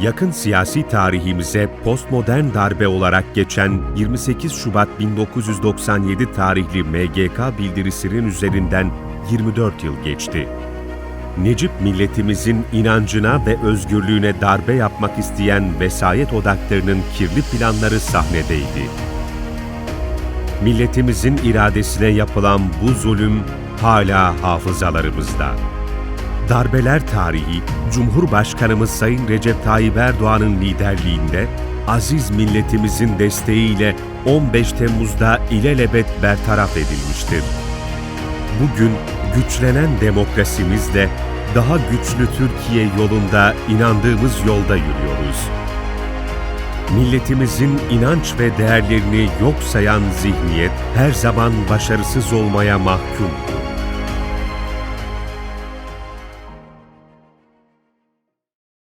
yakın siyasi tarihimize postmodern darbe olarak geçen 28 Şubat 1997 tarihli MGK bildirisinin üzerinden 24 yıl geçti. Necip milletimizin inancına ve özgürlüğüne darbe yapmak isteyen vesayet odaklarının kirli planları sahnedeydi. Milletimizin iradesine yapılan bu zulüm hala hafızalarımızda. Darbeler tarihi, Cumhurbaşkanımız Sayın Recep Tayyip Erdoğan'ın liderliğinde, aziz milletimizin desteğiyle 15 Temmuz'da ilelebet bertaraf edilmiştir. Bugün güçlenen demokrasimizle daha güçlü Türkiye yolunda inandığımız yolda yürüyoruz. Milletimizin inanç ve değerlerini yok sayan zihniyet her zaman başarısız olmaya mahkumdur.